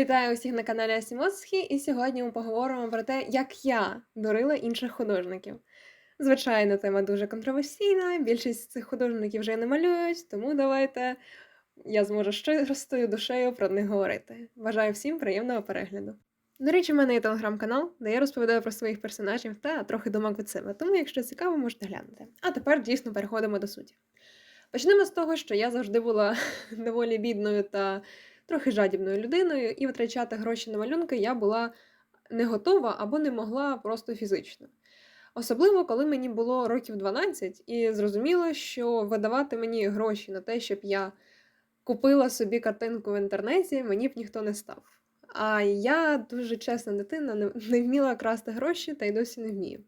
Вітаю усіх на каналі Асімоцхі, і сьогодні ми поговоримо про те, як я дурила інших художників. Звичайно, тема дуже контроверсійна, більшість цих художників вже не малюють, тому давайте я зможу щиростою душею про них говорити. Бажаю всім приємного перегляду. До речі, в мене є телеграм-канал, де я розповідаю про своїх персонажів та трохи думок від себе, тому, якщо цікаво, можете глянути. А тепер дійсно переходимо до суті. Почнемо з того, що я завжди була доволі бідною та трохи жадібною людиною, і витрачати гроші на малюнки я була не готова або не могла просто фізично. Особливо, коли мені було років 12, і зрозуміло, що видавати мені гроші на те, щоб я купила собі картинку в інтернеті, мені б ніхто не став. А я дуже чесна дитина, не, вміла красти гроші та й досі не вмію.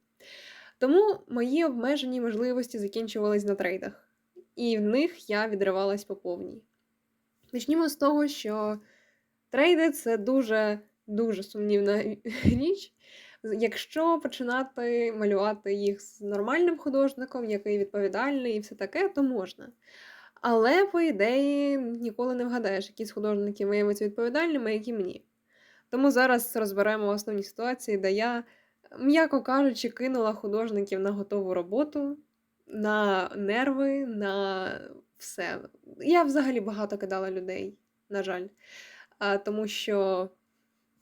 Тому мої обмежені можливості закінчувались на трейдах, і в них я відривалась по повній. Почнімо з того, що трейди це дуже дуже сумнівна річ. Якщо починати малювати їх з нормальним художником, який відповідальний і все таке, то можна. Але, по ідеї, ніколи не вгадаєш, які з художників виявляться відповідальними, а які ні. Тому зараз розберемо основні ситуації, де я, м'яко кажучи, кинула художників на готову роботу, на нерви, на все. Я взагалі багато кидала людей, на жаль. А, Тому що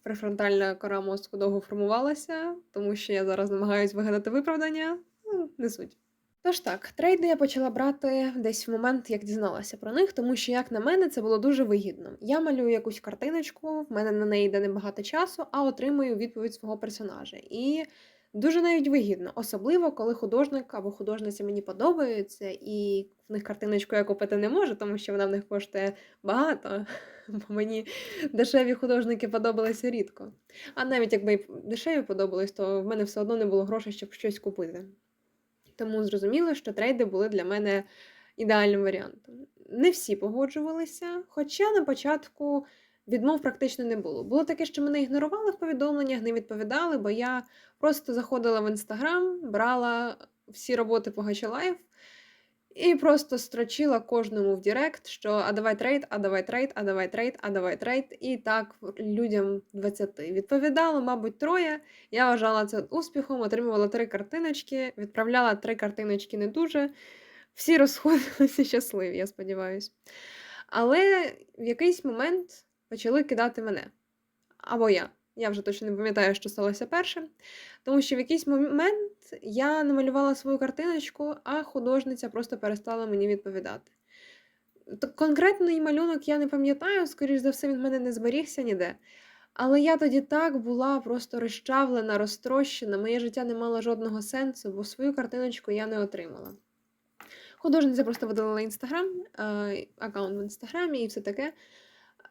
префронтальна кора мозку довго формувалася, тому що я зараз намагаюся вигадати виправдання, ну, не суть. Тож так, трейди я почала брати десь в момент, як дізналася про них, тому що, як на мене, це було дуже вигідно. Я малюю якусь картиночку, в мене на неї йде небагато часу, а отримую відповідь свого персонажа. І дуже навіть вигідно, особливо коли художник або художниця мені подобаються, і в них картиночку я купити не можу, тому що вона в них коштує багато. Бо мені дешеві художники подобалися рідко. А навіть якби дешеві подобались, то в мене все одно не було грошей, щоб щось купити. Тому зрозуміло, що трейди були для мене ідеальним варіантом. Не всі погоджувалися, хоча на початку відмов практично не було. Було таке, що мене ігнорували в повідомленнях, не відповідали, бо я просто заходила в інстаграм, брала всі роботи по і просто строчила кожному в Директ, що а давай трейд, а давай трейд, а давай трейд, а давай трейд. І так людям 20. Відповідало, мабуть, троє. Я вважала це успіхом, отримувала три картиночки, відправляла три картиночки не дуже. Всі розходилися щасливі, я сподіваюся. Але в якийсь момент почали кидати мене. Або я. Я вже точно не пам'ятаю, що сталося перше. Тому що в якийсь момент я намалювала свою картиночку, а художниця просто перестала мені відповідати. Конкретний малюнок я не пам'ятаю, скоріш за все, він в мене не зберігся ніде. Але я тоді так була просто розчавлена, розтрощена, моє життя не мало жодного сенсу, бо свою картиночку я не отримала. Художниця просто видалила інстаграм, аккаунт в інстаграмі і все таке.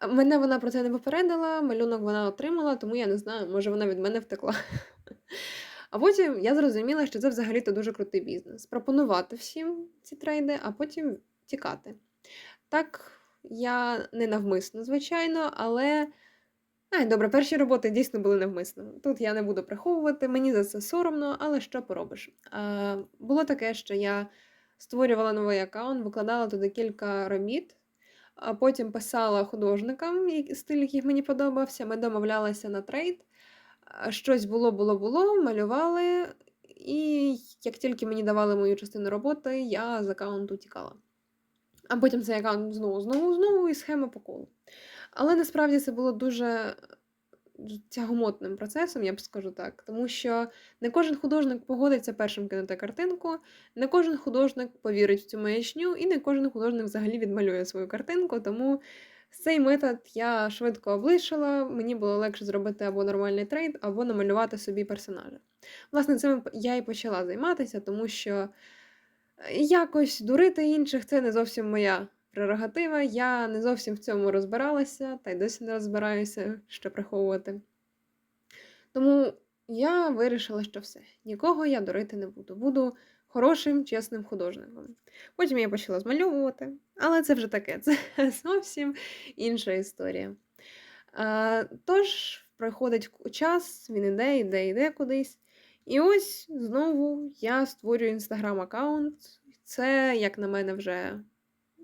Мене вона про це не попередила, малюнок вона отримала, тому я не знаю, може вона від мене втекла. А потім я зрозуміла, що це взагалі-то дуже крутий бізнес. Пропонувати всім ці трейди, а потім тікати. Так, я не навмисно, звичайно, але. Ай, добре, перші роботи дійсно були навмисно. Тут я не буду приховувати, мені за це соромно, але що поробиш? А, Було таке, що я створювала новий аккаунт, викладала туди кілька робіт, а потім писала художникам, стиль, який мені подобався. Ми домовлялися на трейд. Щось було, було, було, малювали, і як тільки мені давали мою частину роботи, я з аккаунту тікала. А потім цей аккаунт знову, знову, знову і схема по колу. Але насправді це було дуже тягомотним процесом, я б скажу так. Тому що не кожен художник погодиться першим кинути картинку, не кожен художник повірить в цю маячню, і не кожен художник взагалі відмалює свою картинку. Тому цей метод я швидко облишила, мені було легше зробити або нормальний трейд, або намалювати собі персонажа. Власне, цим я і почала займатися, тому що якось дурити інших це не зовсім моя прерогатива. Я не зовсім в цьому розбиралася, та й досі не розбираюся, що приховувати. Тому я вирішила, що все. Нікого я дурити не буду. Буду хорошим, чесним художником. Потім я почала змальовувати, але це вже таке, це зовсім інша історія. А, Тож, проходить час, він іде, іде, іде кудись. І ось знову я створюю інстаграм-аккаунт. Це, як на мене, вже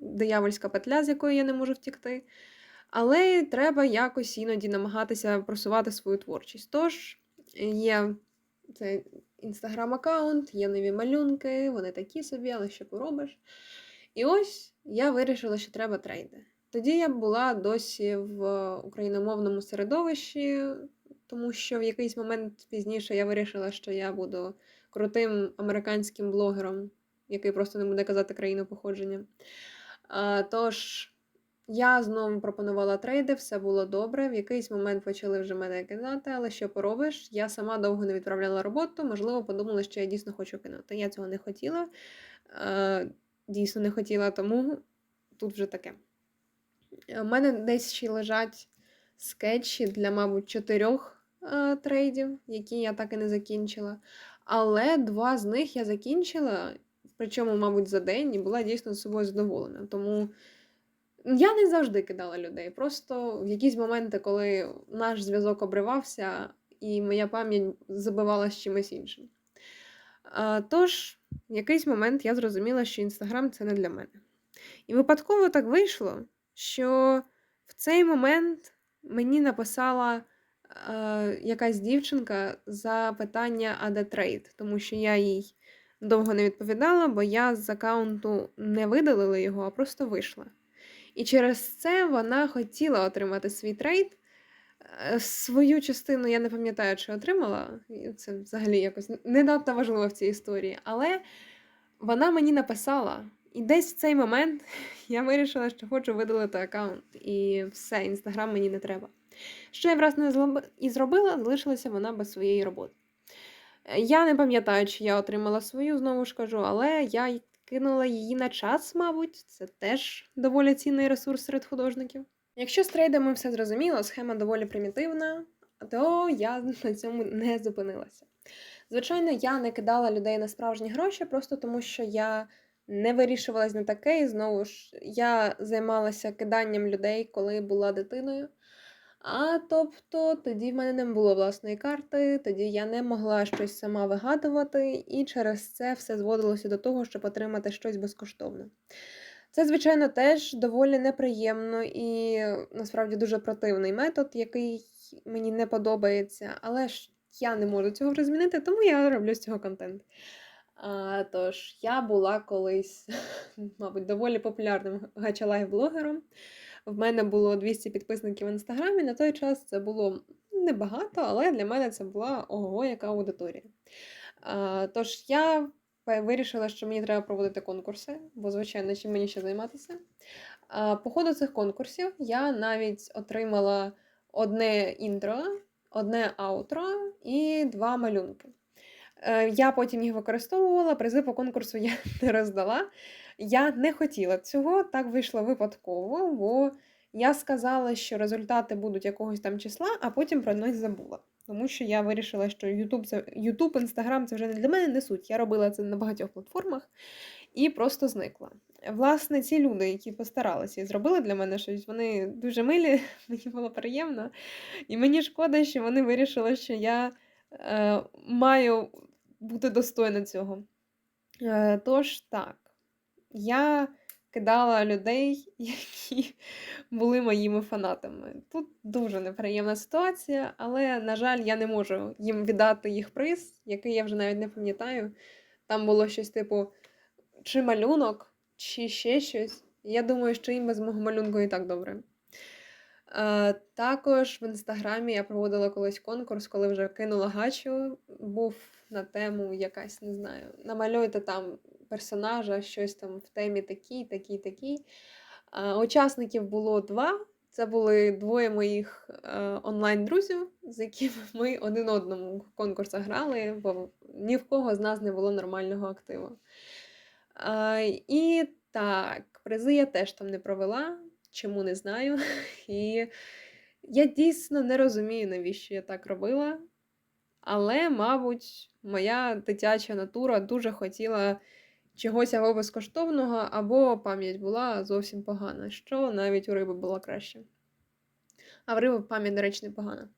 диявольська петля, з якої я не можу втікти. Але треба якось іноді намагатися просувати свою творчість. Тож є цей інстаграм-аккаунт, є нові малюнки, вони такі собі, але що поробиш. І ось я вирішила, що треба трейди. Тоді я була досі в україномовному середовищі, тому що в якийсь момент пізніше я вирішила, що я буду крутим американським блогером, який просто не буде казати країну походження. А, Тож я знову пропонувала трейди, все було добре. В якийсь момент почали вже мене кидати, але що поробиш? Я сама довго не відправляла роботу, можливо, подумала, що я дійсно хочу кинути. Я цього не хотіла, е, дійсно не хотіла, тому тут вже таке. У мене десь ще лежать скетчі для, мабуть, чотирьох е, трейдів, які я так і не закінчила. Але два з них я закінчила, причому, мабуть, за день і була дійсно з собою задоволена. Тому я не завжди кидала людей. Просто в якісь моменти, коли наш зв'язок обривався, і моя пам'ять забивала з чимось іншим. Тож, в якийсь момент я зрозуміла, що Інстаграм це не для мене. І випадково так вийшло, що в цей момент мені написала е, якась дівчинка за питання а де трейд, тому що я їй довго не відповідала, бо я з аккаунту не видалила його, а просто вийшла. І через це вона хотіла отримати свій трейд. Е, Свою частину я не пам'ятаю, чи отримала. Це взагалі якось не надто важливо в цій історії. Але вона мені написала, і десь в цей момент я вирішила, що хочу видалити аккаунт. І все, інстаграм мені не треба. Що я власне злоб- і зробила, залишилася вона без своєї роботи. Е, Я не пам'ятаю, чи я отримала свою, знову ж кажу, але я кинула її на час, мабуть. Це теж доволі цінний ресурс серед художників. Якщо з трейдами все зрозуміло, схема доволі примітивна, то я на цьому не зупинилася. Звичайно, я не кидала людей на справжні гроші, просто тому що я не вирішувалась на таке, і знову ж я займалася киданням людей, коли була дитиною. А тобто тоді в мене не було власної карти, тоді я не могла щось сама вигадувати, і через це все зводилося до того, щоб отримати щось безкоштовно. Це, звичайно, теж доволі неприємно і насправді дуже противний метод, який мені не подобається, але ж я не можу цього вже змінити, тому я роблю з цього контент. А, тож, я була колись, мабуть, доволі популярним гачалайв-блогером. В мене було 200 підписників в інстаграмі. На той час це було небагато, але для мене це була ого, яка аудиторія. Тож я вирішила, що мені треба проводити конкурси, бо, звичайно, чим мені ще займатися. По ходу цих конкурсів я навіть отримала одне інтро, одне аутро і два малюнки. Е, Я потім їх використовувала, призи по конкурсу я не роздала. Я не хотіла цього, так вийшло випадково, бо я сказала, що результати будуть якогось там числа, а потім про них забула. Тому що я вирішила, що YouTube, це, YouTube, Instagram це вже не для мене не суть. Я робила це на багатьох платформах і просто зникла. Власне, ці люди, які постаралися і зробили для мене щось, вони дуже милі, мені було приємно. І мені шкода, що вони вирішили, що я е, маю бути достойна цього. Е, тож так, я кидала людей, які були моїми фанатами. Тут дуже неприємна ситуація, але, на жаль, я не можу їм віддати їх приз, який я вже навіть не пам'ятаю. Там було щось типу, чи малюнок, чи ще щось. Я думаю, що їм без мого малюнку і так добре. Е, також в інстаграмі я проводила колись конкурс, коли вже кинула гачу. Був на тему якась, не знаю, намалюйте там персонажа, щось там в темі такій, такій, такій. Е, учасників було два. Це були двоє моїх е, онлайн-друзів, з якими ми один одному в конкурсах грали, бо ні в кого з нас не було нормального активу. І так, призи я теж там не провела, чому не знаю. І я дійсно не розумію, навіщо я так робила. Але, мабуть, моя дитяча натура дуже хотіла чогось або безкоштовного, або пам'ять була зовсім погана, що навіть у риби було краще. А в риби пам'ять, до речі, непогана.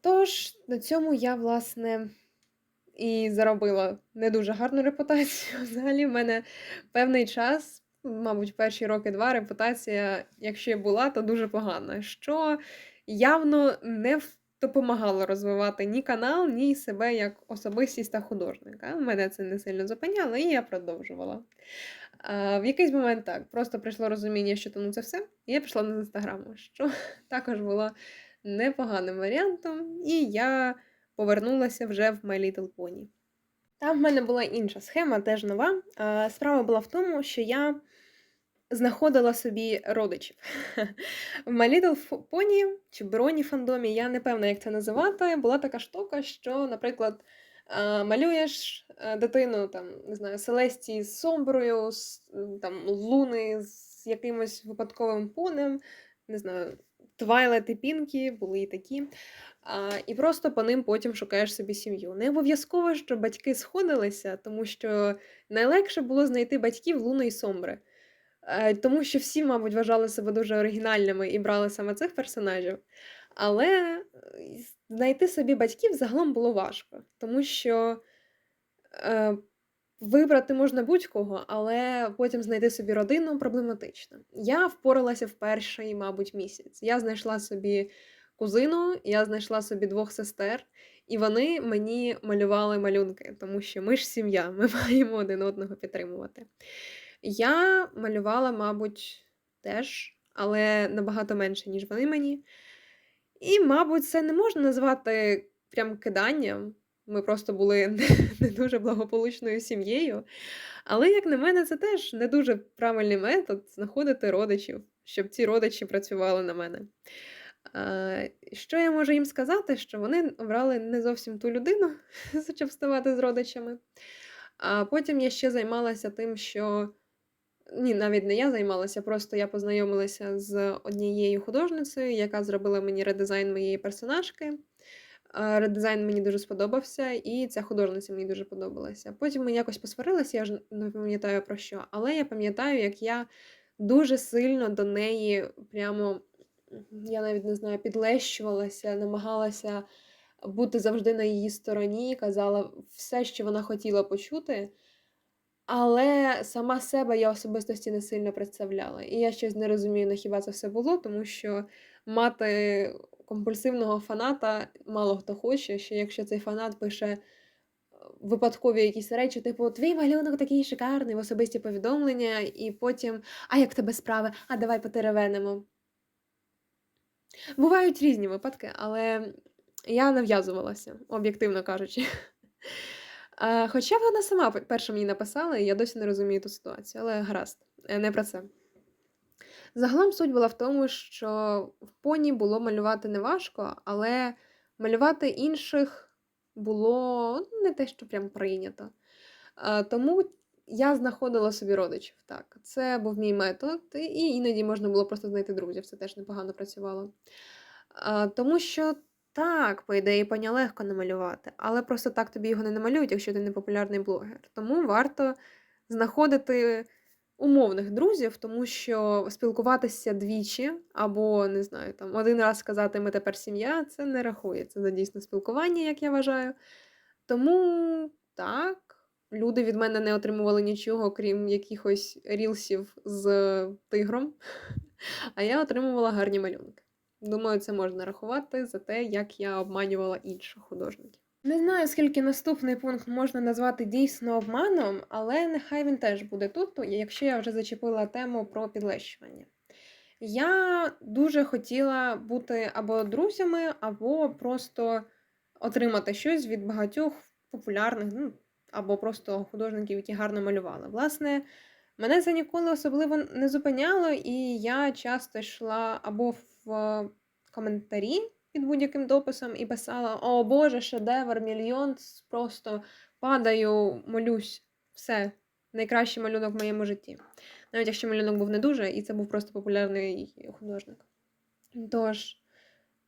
Тож, на цьому я, власне, і заробила не дуже гарну репутацію. Взагалі, в мене певний час мабуть, перші роки 2 репутація, якщо була, то дуже погана, що явно не допомагало розвивати ні канал, ні себе як особистість та художника. Мене це не сильно зупиняло, і я продовжувала. А, в якийсь момент так, просто прийшло розуміння, що то ну це все, і я пішла на інстаграму, що також було непоганим варіантом, і я повернулася вже в My Little Pony. Там в мене була інша схема, теж нова. Справа була в тому, що я знаходила собі родичів. В My Little Pony чи Броні фандомі, я не певна, як це називати. Була така штука, що, наприклад, малюєш е, дитину, там, не знаю, Селестії з Сомброю, там, Луни з якимось випадковим понем, не знаю, Твайлет і Пінкі, були і такі. А, і просто по ним потім шукаєш собі сім'ю. Не обов'язково, що батьки сходилися, тому що найлегше було знайти батьків Луни і Сомбри. Е, тому що всі, мабуть, вважали себе дуже оригінальними і брали саме цих персонажів. Але е, знайти собі батьків загалом було важко, тому що е, вибрати можна будь-кого, але потім знайти собі родину проблематично. Я впоралася в перший, мабуть, місяць. Я знайшла собі кузину, я знайшла собі двох сестер, і вони мені малювали малюнки, тому що ми ж сім'я, ми маємо один одного підтримувати. Я малювала, мабуть, теж, але набагато менше, ніж вони мені. І, мабуть, це не можна назвати прям киданням. Ми просто були не, дуже благополучною сім'єю. Але, як на мене, це теж не дуже правильний метод знаходити родичів, щоб ці родичі працювали на мене. Що я можу їм сказати? Що вони обрали не зовсім ту людину, щоб ставати з родичами. А потім я ще займалася тим, що ні, навіть не я займалася, просто я познайомилася з однією художницею, яка зробила мені редизайн моєї персонажки. Редизайн мені дуже сподобався, і ця художниця мені дуже подобалася. Потім ми якось посварилися, я ж не пам'ятаю про що, але я пам'ятаю, як я дуже сильно до неї прямо, я навіть не знаю, підлещувалася, намагалася бути завжди на її стороні, казала все, що вона хотіла почути. Але сама себе я особистості не сильно представляла. І я щось не розумію, на хіба це все було, тому що мати компульсивного фаната мало хто хоче, що якщо цей фанат пише е, випадкові якісь речі, типу твій малюнок такий шикарний, в особисті повідомлення, і потім а як тебе справи? А давай потеревенимо. Бувають різні випадки, але я нав'язувалася, об'єктивно кажучи. Хоча вона сама перша мені написала, і я досі не розумію ту ситуацію, але гаразд, е, не про це. Загалом суть була в тому, що в поні було малювати неважко, але малювати інших було ну, не те, що прям прийнято. Тому я знаходила собі родичів. Так, це був мій метод, і іноді можна було просто знайти друзів, це теж непогано працювало. Тому що так, по ідеї, поня легко намалювати, але просто так тобі його не намалюють, якщо ти не популярний блогер. Тому варто знаходити умовних друзів, тому що спілкуватися двічі, або, не знаю, там один раз сказати ми тепер сім'я, це не рахується за дійсне спілкування, як я вважаю. Тому так, люди від мене не отримували нічого, крім якихось рілсів з тигром, а я отримувала гарні малюнки. Думаю, це можна рахувати за те, як я обманювала інших художників. Не знаю, скільки наступний пункт можна назвати дійсно обманом, але нехай він теж буде тут, якщо я вже зачепила тему про підлещування. Я дуже хотіла бути або друзями, або просто отримати щось від багатьох популярних, ну, або просто художників, які гарно малювали. Власне, мене це ніколи особливо не зупиняло, і я часто йшла або в коментарі під будь-яким дописом і писала: О Боже, шедевр, мільйон, просто падаю, молюсь, все, найкращий малюнок в моєму житті. Навіть якщо малюнок був не дуже, і це був просто популярний художник. Тож,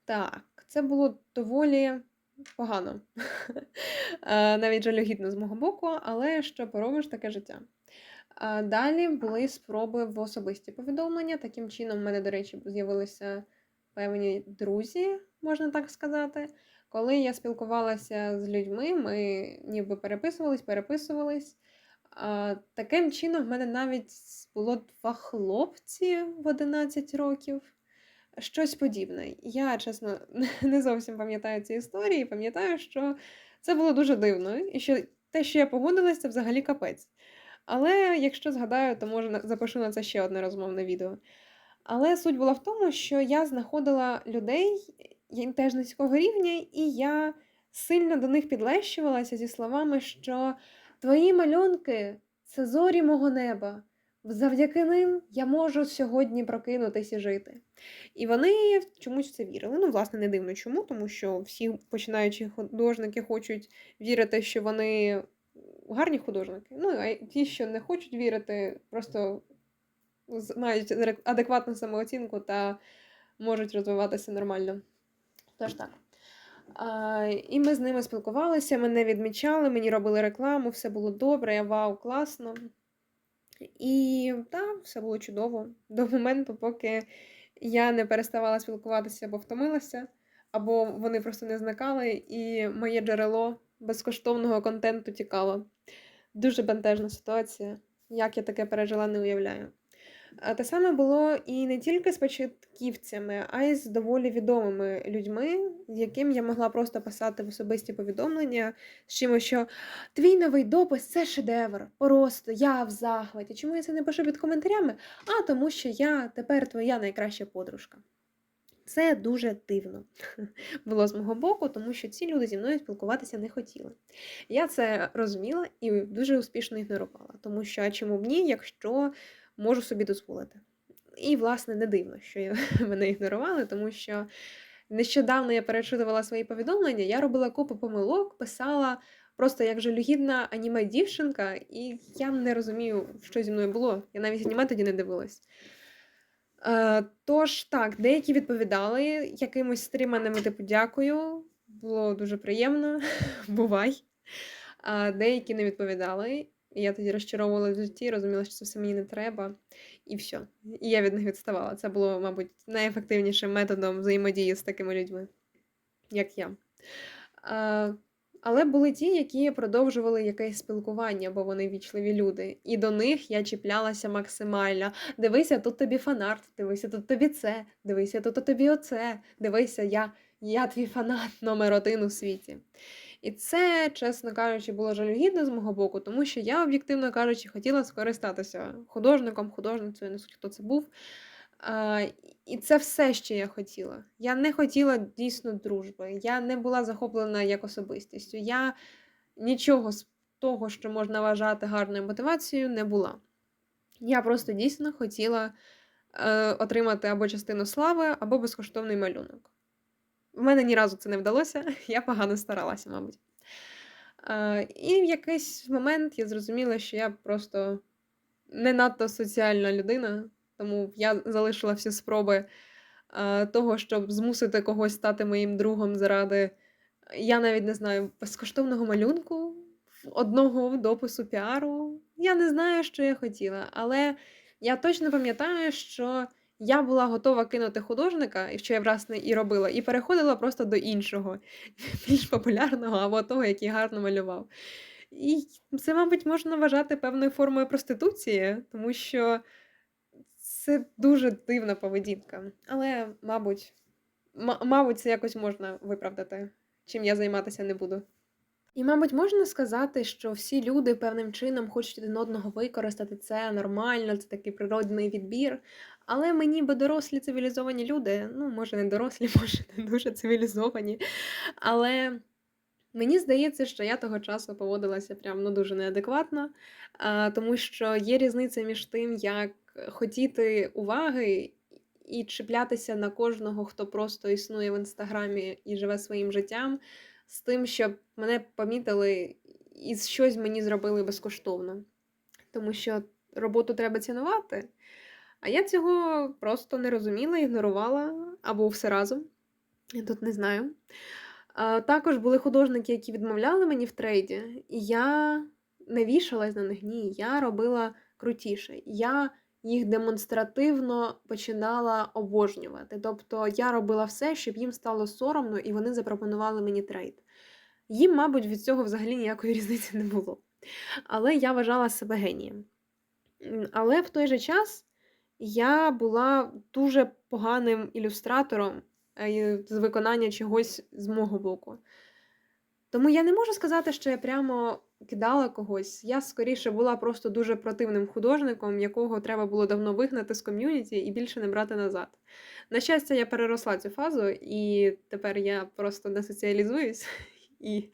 так, це було доволі погано. Е, Навіть жалюгідно з мого боку, але що поробиш таке життя. Далі були спроби в особисті повідомлення. Таким чином, в мене, до речі, з'явилися певні друзі, можна так сказати. Коли я спілкувалася з людьми, ми ніби переписувались, переписувались. Таким чином, в мене навіть було два хлопці в 11 років. Щось подібне. Я, чесно, не зовсім пам'ятаю ці історії. Пам'ятаю, що це було дуже дивно, і що те, що я погодилась, це взагалі капець. Але якщо згадаю, то може запишу на це ще одне розмовне відео. Але суть була в тому, що я знаходила людей теж низького рівня, і я сильно до них підлещувалася зі словами, що твої малюнки це зорі мого неба. Завдяки ним я можу сьогодні прокинутися і жити. І вони чомусь в це вірили. Ну, власне, не дивно чому, тому що всі починаючі художники хочуть вірити, що вони гарні художники. Ну, а ті, що не хочуть вірити, просто мають адекватну самооцінку та можуть розвиватися нормально. Тож так. А, і ми з ними спілкувалися, мене відмічали, мені робили рекламу, все було добре, я вау, класно. І так, все було чудово. До моменту, поки я не переставала спілкуватися, бо втомилася, або вони просто не зникали, і моє джерело безкоштовного контенту тікало. Дуже бентежна ситуація. Як я таке пережила, не уявляю. Те саме було і не тільки з початківцями, а й з доволі відомими людьми, яким я могла просто писати в особисті повідомлення з чимось, що твій новий допис це шедевр. Просто я в захваті. Чому я це не пишу під коментарями? А тому, що я тепер твоя найкраща подружка. Це дуже дивно було з мого боку, тому що ці люди зі мною спілкуватися не хотіли. Я це розуміла і дуже успішно ігнорувала, тому що чому б ні, якщо можу собі дозволити. І, власне, не дивно, що мене ігнорували, тому що нещодавно я перечитувала свої повідомлення, я робила купу помилок, писала просто як жалюгідна аніме дівчинка, і я не розумію, що зі мною було. Я навіть аніме тоді не дивилась. Е, тож так, деякі відповідали якимось стриманими, типу, дякую. Було дуже приємно, бувай. А деякі не відповідали. І я тоді розчаровувала в житті, розуміла, що це все мені не треба, і все. І я від них відставала. Це було, мабуть, найефективнішим методом взаємодії з такими людьми, як я. Але були ті, які продовжували якесь спілкування, бо вони вічливі люди. І до них я чіплялася максимально. Дивися, тут тобі фанарт, дивися, тут тобі це, дивися, тут тобі оце, дивися, я, я твій фанат номер один у світі. І це, чесно кажучи, було жалюгідно з мого боку, тому що я, об'єктивно кажучи, хотіла скористатися художником, художницею, не суть, хто це був. А, і це все, що я хотіла. Я не хотіла дійсно дружби. Я не була захоплена як особистістю. Я нічого з того, що можна вважати гарною мотивацією, не була. Я просто дійсно хотіла е, отримати або частину слави, або безкоштовний малюнок. В мене ні разу це не вдалося, я погано старалася, мабуть. Е, і в якийсь момент я зрозуміла, що я просто не надто соціальна людина, тому я залишила всі спроби е, того, щоб змусити когось стати моїм другом заради, я навіть не знаю, безкоштовного малюнку, одного допису піару. Я не знаю, що я хотіла, але я точно пам'ятаю, що я була готова кинути художника, і що я власне і робила, і переходила просто до іншого, більш популярного або того, який гарно малював. І це, мабуть, можна вважати певною формою проституції, тому що це дуже дивна поведінка. Але, мабуть, мабуть, це якось можна виправдати, чим я займатися не буду. І, мабуть, можна сказати, що всі люди певним чином хочуть один одного використати. Це нормально, це такий природний відбір. Але ми ніби дорослі цивілізовані люди, ну, може, не дорослі, може, не дуже цивілізовані. Але мені здається, що я того часу поводилася прям ну, дуже неадекватно, тому що є різниця між тим, як хотіти уваги і чіплятися на кожного, хто просто існує в інстаграмі і живе своїм життям, з тим, щоб мене помітили і щось мені зробили безкоштовно. Тому що роботу треба цінувати. А я цього просто не розуміла, ігнорувала або все разом. Я тут не знаю. А, також були художники, які відмовляли мені в трейді, і я не вішалась на них. Ні, я робила крутіше. Я їх демонстративно починала обожнювати. Тобто я робила все, щоб їм стало соромно, і вони запропонували мені трейд. Їм, мабуть, від цього взагалі ніякої різниці не було. Але я вважала себе генієм. Але в той же час я була дуже поганим ілюстратором е, з виконання чогось з мого боку. Тому я не можу сказати, що я прямо кидала когось. Я скоріше була просто дуже противним художником, якого треба було давно вигнати з ком'юніті і більше не брати назад. На щастя, я переросла цю фазу, і тепер я просто не соціалізуюсь. І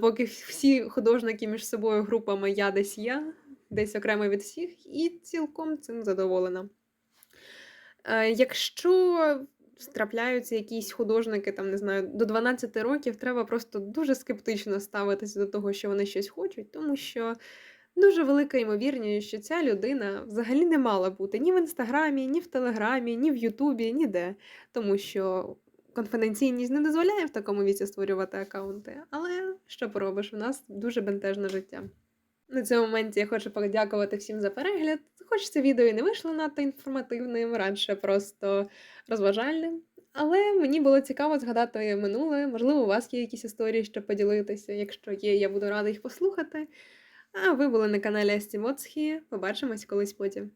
поки всі художники між собою групами я десь я, десь окремо від всіх, і цілком цим задоволена. Е, Якщо трапляються якісь художники, там, не знаю, до 12 років, треба просто дуже скептично ставитися до того, що вони щось хочуть, тому що дуже велика ймовірність, що ця людина взагалі не мала бути ні в інстаграмі, ні в телеграмі, ні в Ютубі, ніде. Тому що конфіденційність не дозволяє в такому віці створювати аккаунти. Але що поробиш, у нас дуже бентежне життя. На цьому моменті я хочу подякувати всім за перегляд. Хоч це відео і не вийшло надто інформативним, радше просто розважальним. Але мені було цікаво згадати минуле. Можливо, у вас є якісь історії, щоб поділитися. Якщо є, я буду рада їх послухати. А ви були на каналі Асті Моцхі. Побачимось колись потім.